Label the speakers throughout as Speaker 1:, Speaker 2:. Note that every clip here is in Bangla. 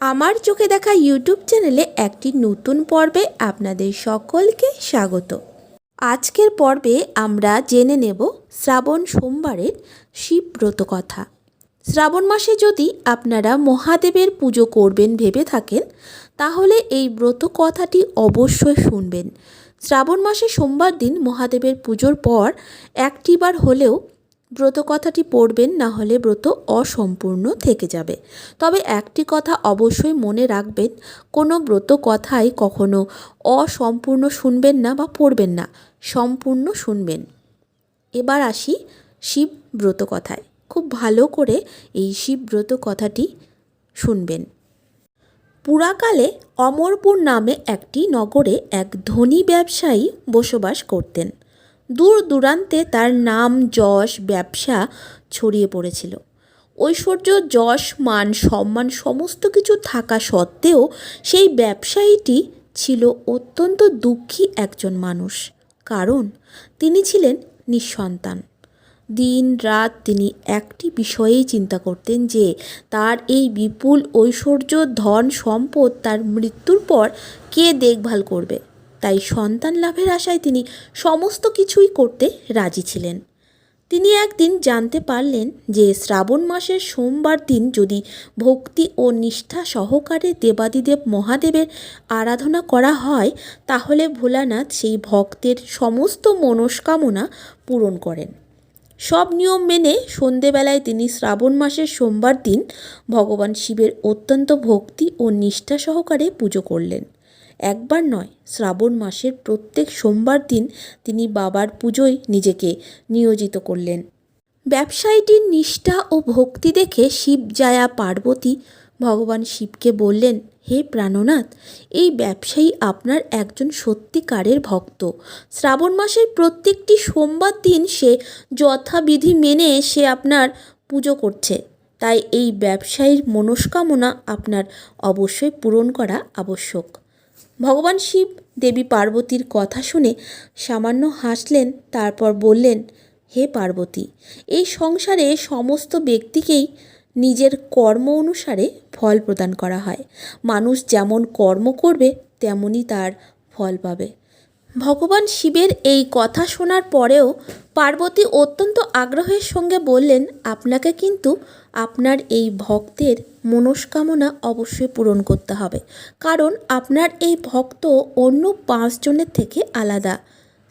Speaker 1: আমার চোখে দেখা ইউটিউব চ্যানেলে একটি নতুন পর্বে আপনাদের সকলকে স্বাগত। আজকের পর্বে আমরা জেনে নেব শ্রাবণ সোমবারের শিবব্রত কথা। শ্রাবণ মাসে যদি আপনারা মহাদেবের পুজো করবেন ভেবে থাকেন, তাহলে এই ব্রত কথাটি অবশ্যই শুনবেন। শ্রাবণ মাসে সোমবার দিন মহাদেবের পুজোর পর একটিবার হলেও ব্রত কথাটি পড়বেন, না হলে ব্রত অসম্পূর্ণ থেকে যাবে। তবে একটি কথা অবশ্যই মনে রাখবেন, কোনো ব্রত কথাই কখনো অসম্পূর্ণ শুনবেন না বা পড়বেন না, সম্পূর্ণ শুনবেন। এবার আসি শিব ব্রত কথায়। খুব ভালো করে এই শিব ব্রত কথাটি শুনবেন। পুরাকালে অমরপুর নামে একটি নগরে এক ধনী ব্যবসায়ী বসবাস করতেন। দূর দূরান্তে তার নাম যশ ব্যবসা ছড়িয়ে পড়েছিল। ঐশ্বর্য, যশ, মান, সম্মান সমস্ত কিছু থাকা সত্ত্বেও সেই ব্যবসায়ীটি ছিল অত্যন্ত দুঃখী একজন মানুষ। কারণ তিনি ছিলেন নিঃসন্তান। দিন রাত তিনি একটি বিষয়েই চিন্তা করতেন যে তার এই বিপুল ঐশ্বর্য, ধন, সম্পদ, তার মৃত্যুর পর কে দেখভাল করবে? তাই সন্তান লাভের আশায় তিনি সমস্ত কিছুই করতে রাজি ছিলেন। তিনি একদিন জানতে পারলেন যে শ্রাবণ মাসের সোমবার দিন যদি ভক্তি ও নিষ্ঠা সহকারে দেবাদিদেব মহাদেবের আরাধনা করা হয়, তাহলে ভোলানাথ সেই ভক্তের সমস্ত মনস্কামনা পূরণ করেন। সব নিয়ম মেনে সন্ধেবেলায় তিনি শ্রাবণ মাসের সোমবার দিন ভগবান শিবের অত্যন্ত ভক্তি ও নিষ্ঠা সহকারে পুজো করলেন। একবার নয়, শ্রাবণ মাসের প্রত্যেক সোমবার দিন তিনি বাবার পুজোয় নিজেকে নিয়োজিত করলেন। ব্যবসায়ীটির নিষ্ঠা ও ভক্তি দেখে শিবজায়া পার্বতী ভগবান শিবকে বললেন, হে প্রাণনাথ, এই ব্যবসায়ী আপনার একজন সত্যিকারের ভক্ত। শ্রাবণ মাসের প্রত্যেকটি সোমবার দিন সে যথাবিধি মেনে সে আপনার পুজো করছে। তাই এই ব্যবসায়ীর মনস্কামনা আপনার অবশ্যই পূরণ করা আবশ্যক। ভগবান শিব দেবী পার্বতীর কথা শুনে সামান্য হাসলেন, তারপর বললেন, হে পার্বতী, এই সংসারে সমস্ত ব্যক্তিকেই নিজের কর্ম অনুসারে ফল প্রদান করা হয়। মানুষ যেমন কর্ম করবে তেমনই তার ফল পাবে। ভগবান শিবের এই কথা শোনার পরেও পার্বতী অত্যন্ত আগ্রহের সঙ্গে বললেন, আপনাকে কিন্তু আপনার এই ভক্তের মনস্কামনা অবশ্যই পূরণ করতে হবে। কারণ আপনার এই ভক্ত অন্য পাঁচজনের থেকে আলাদা।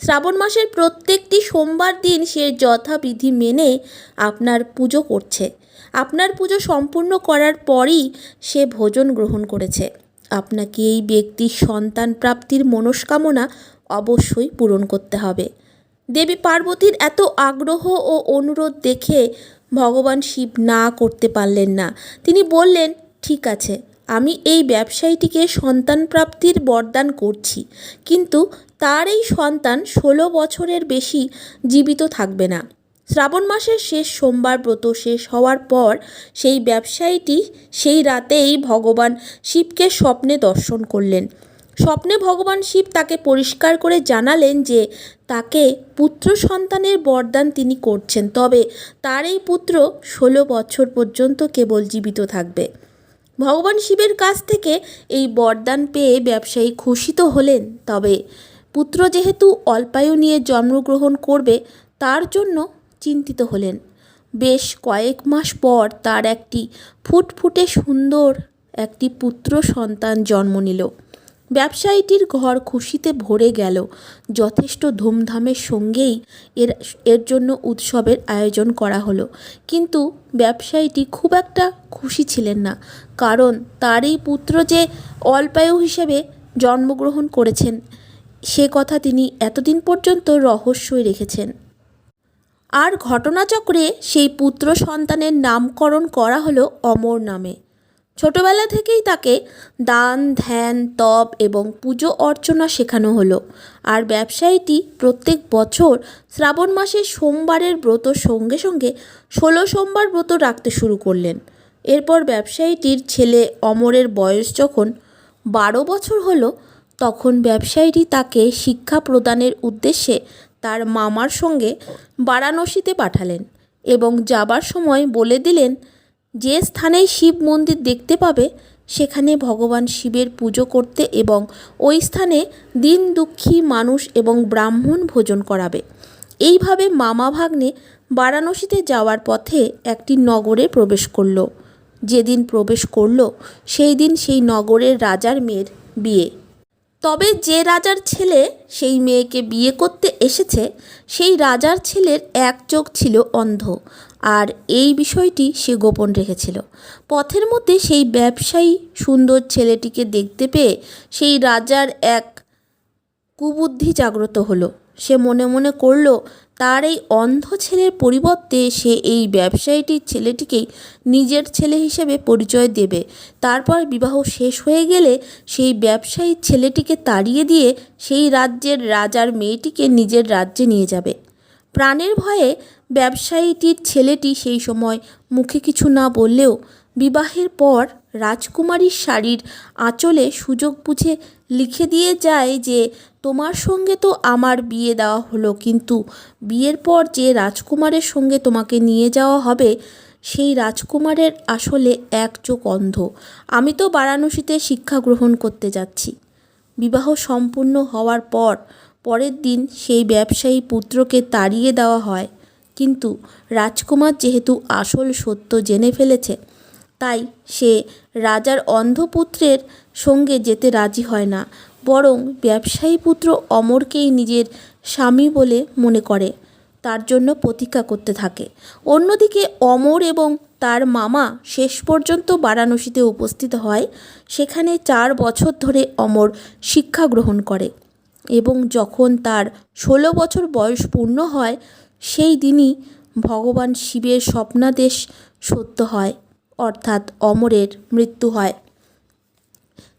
Speaker 1: শ্রাবণ মাসের প্রত্যেকটি সোমবার দিন সে যথাবিধি মেনে আপনার পুজো করছে। আপনার পুজো সম্পূর্ণ করার পরই সে ভোজন গ্রহণ করেছে। আপনাকে এই ব্যক্তির সন্তান প্রাপ্তির মনস্কামনা অবশ্যই পূরণ করতে হবে। দেবী পার্বতীর এত আগ্রহ ও অনুরোধ দেখে ভগবান শিব না করতে পারলেন না। তিনি বললেন, ঠিক আছে, আমি এই ব্যবসায়ীটিকে সন্তান প্রাপ্তির বরদান করছি, কিন্তু তার এই সন্তান ষোলো বছরের বেশি জীবিত থাকবে না। শ্রাবণ মাসের শেষ সোমবার ব্রত শেষ হওয়ার পর সেই ব্যবসায়ীটি সেই রাতেই ভগবান শিবকে স্বপ্নে দর্শন করলেন। স্বপ্নে ভগবান শিব তাকে পরিষ্কার করে জানালেন যে তাকে পুত্র সন্তানের বরদান তিনি করছেন। তবে তার এই পুত্র ষোলো বছর পর্যন্ত কেবল জীবিত থাকবে। ভগবান শিবের কাছ থেকে এই বরদান পেয়ে ব্যবসায়ী খুশি তো হলেন, তবে পুত্র যেহেতু অল্পায়ু নিয়ে জন্মগ্রহণ করবে, তার জন্য চিন্তিত হলেন। বেশ কয়েক মাস পর তার একটি ফুটফুটে সুন্দর একটি পুত্র সন্তান জন্ম নিল। ব্যবসায়ীটির ঘর খুশিতে ভরে গেল। যথেষ্ট ধুমধামের সঙ্গেই এর এর জন্য উৎসবের আয়োজন করা হলো। কিন্তু ব্যবসায়ীটি খুব একটা খুশি ছিলেন না। কারণ তার এই পুত্র যে অল্পায়ু হিসেবে জন্মগ্রহণ করেছেন, সে কথা তিনি এতদিন পর্যন্ত রহস্যই রেখেছেন। আর ঘটনাচক্রে সেই পুত্র সন্তানের নামকরণ করা হলো অমর নামে। ছোটবেলা থেকেই তাকে দান, ধ্যান, তপ এবং পুজো অর্চনা শেখানো হলো। আর ব্যবসায়ীটি প্রত্যেক বছর শ্রাবণ মাসের সোমবারের ব্রত সঙ্গে সঙ্গে ষোলো সোমবার ব্রত রাখতে শুরু করলেন। এরপর ব্যবসায়ীটির ছেলে অমরের বয়স যখন বারো বছর হলো, তখন ব্যবসায়ীটি তাকে শিক্ষা প্রদানের উদ্দেশ্যে তার মামার সঙ্গে বারাণসীতে পাঠালেন এবং যাবার সময় বলে দিলেন যে স্থানেই শিব মন্দির দেখতে পাবে, সেখানে ভগবান শিবের পুজো করতে এবং ওই স্থানে দিন দুঃখী মানুষ এবং ব্রাহ্মণ ভোজন করাবে। এইভাবে মামা ভাগ্নে বারাণসীতে যাওয়ার পথে একটি নগরে প্রবেশ করল। যেদিন প্রবেশ করল, সেই দিন সেই নগরের রাজার মেয়ের বিয়ে। তবে যে রাজার ছেলে সেই মেয়েকে বিয়ে করতে এসেছে, সেই রাজার ছেলের এক চোখ ছিল অন্ধ। আর এই বিষয়টি সে গোপন রেখেছিল। পথের মধ্যে সেই ব্যবসায়ী সুন্দর ছেলেটিকে দেখতে পেয়ে সেই রাজার এক কুবুদ্ধি জাগ্রত হলো। সে মনে মনে করল, তার এই অন্ধ ছেলের পরিবর্তে সে এই ব্যবসায়ীটির ছেলেটিকেই নিজের ছেলে হিসেবে পরিচয় দেবে। তারপর বিবাহ শেষ হয়ে গেলে সেই ব্যবসায়ী ছেলেটিকে তাড়িয়ে দিয়ে সেই রাজ্যের রাজার মেয়েটিকে নিজের রাজ্যে নিয়ে যাবে। প্রাণের ভয়ে ব্যবসায়ীটির ছেলেটি সেই সময় মুখে কিছু না বললেও বিবাহের পর রাজকুমারীর শাড়ির আঁচলে সুযোগ বুঝে লিখে দিয়ে যায় যে, তোমার সঙ্গে তো আমার বিয়ে দেওয়া হলো, কিন্তু বিয়ের পর যে রাজকুমারের সঙ্গে তোমাকে নিয়ে যাওয়া হবে, সেই রাজকুমারের আসলে এক চোখ অন্ধ। আমি তো বারাণসীতে শিক্ষা গ্রহণ করতে যাচ্ছি। বিবাহ সম্পূর্ণ হওয়ার পর পরের দিন সেই ব্যবসায়ী পুত্রকে তাড়িয়ে দেওয়া হয়। কিন্তু রাজকুমার যেহেতু আসল সত্য জেনে ফেলেছে, তাই সে রাজার অন্ধপুত্রের সঙ্গে যেতে রাজি হয় না। বরং ব্যবসায়ী পুত্র অমরকেই নিজের স্বামী বলে মনে করে, তার জন্য প্রতীক্ষা করতে থাকে। অন্যদিকে অমর এবং তার মামা শেষ পর্যন্ত বারাণসীতে উপস্থিত হয়। সেখানে চার বছর ধরে অমর শিক্ষা গ্রহণ করে। এবং যখন তার ষোলো বছর বয়স পূর্ণ হয়, সেই দিনই ভগবান শিবের স্বপ্নাদেশ সত্য হয়, অর্থাৎ অমরের মৃত্যু হয়।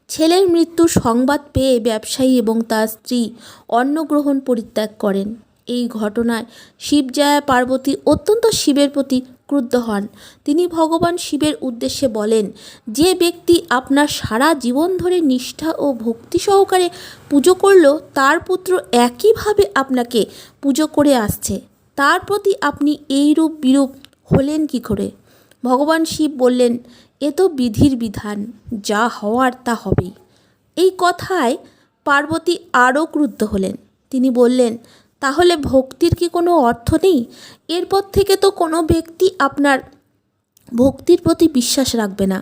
Speaker 1: ছেলের মৃত্যুর সংবাদ পেয়ে ব্যবসায়ী এবং তার স্ত্রী অন্নগ্রহণ পরিত্যাগ করেন। এই ঘটনায় শিবজয়া পার্বতী অত্যন্ত শিবের প্রতি ক্রুদ্ধ হন। তিনি ভগবান শিবের উদ্দেশ্যে বলেন, যে ব্যক্তি আপনার সারা জীবন ধরে নিষ্ঠা ও ভক্তি সহকারে পুজো করল, তার পুত্র একইভাবে আপনাকে পুজো করে আসছে। তার প্রতি আপনি এইরূপ বিরূপ হলেন কি করে? ভগবান শিব বললেন, এ তো বিধির বিধান, যা হওয়ার তা হবেই। এই কথায় পার্বতী আরও ক্রুদ্ধ হলেন। তিনি বললেন তাহলে ভক্তির কি কোনো অর্থ নেই? এরপর থেকে তো কোনো ব্যক্তি আপনার ভক্তির প্রতি বিশ্বাস রাখবে না।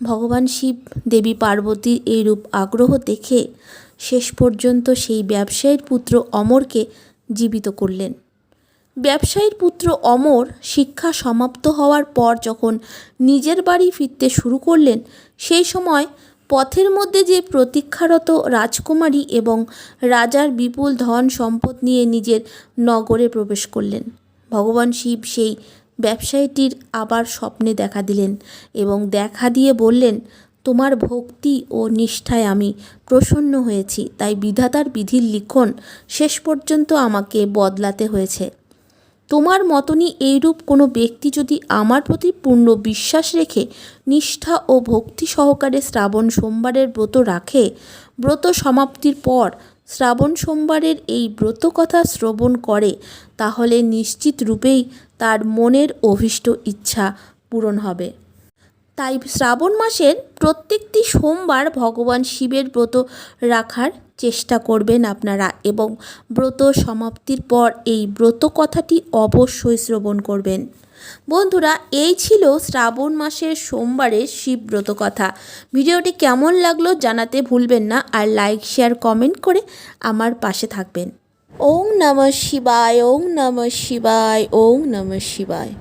Speaker 1: ভগবান শিব দেবী পার্বতীর এইরূপ আগ্রহ দেখে শেষ পর্যন্ত সেই ব্যবসায়ীর পুত্র অমরকে জীবিত করলেন। ব্যবসায়ীর পুত্র অমর শিক্ষা সমাপ্ত হওয়ার পর যখন নিজের বাড়ি ফিরতে শুরু করলেন, সেই সময় পথের মধ্যে যে প্রতীক্ষারত রাজকুমারী এবং রাজার বিপুল ধন সম্পদ নিয়ে নিজের নগরে প্রবেশ করলেন। ভগবান শিব সেই ব্যবসায়ীটির আবার স্বপ্নে দেখা দিলেন এবং দেখা দিয়ে বললেন, তোমার ভক্তি ও নিষ্ঠায় আমি প্রসন্ন হয়েছি, তাই বিধাতার বিধির লিখন শেষ পর্যন্ত আমাকে বদলাতে হয়েছে। তোমার মতনই এইরূপ কোনো ব্যক্তি যদি আমার প্রতি পূর্ণ বিশ্বাস রেখে নিষ্ঠা ও ভক্তি সহকারে শ্রাবণ সোমবারের ব্রত রাখে, ব্রত সমাপ্তির পর শ্রাবণ সোমবারের এই ব্রত কথা শ্রবণ করে, তাহলে নিশ্চিত রূপেই তার মনের অভীষ্ট ইচ্ছা পূরণ হবে। তাই শ্রাবণ মাসের প্রত্যেকটি সোমবার ভগবান শিবের ব্রত রাখার চেষ্টা করবেন আপনারা এবং ব্রত সমাপ্তির পর এই ব্রত কথাটি অবশ্যই শ্রবণ করবেন। বন্ধুরা, এই ছিল শ্রাবণ মাসের সোমবারের শিব ব্রত কথা। ভিডিওটি কেমন লাগল জানাতে ভুলবেন না আর লাইক, শেয়ার, কমেন্ট করে আমার পাশে থাকবেন। ওং নমঃ শিবায় ওং নমঃ শিবায় ওং নমঃ শিবায়।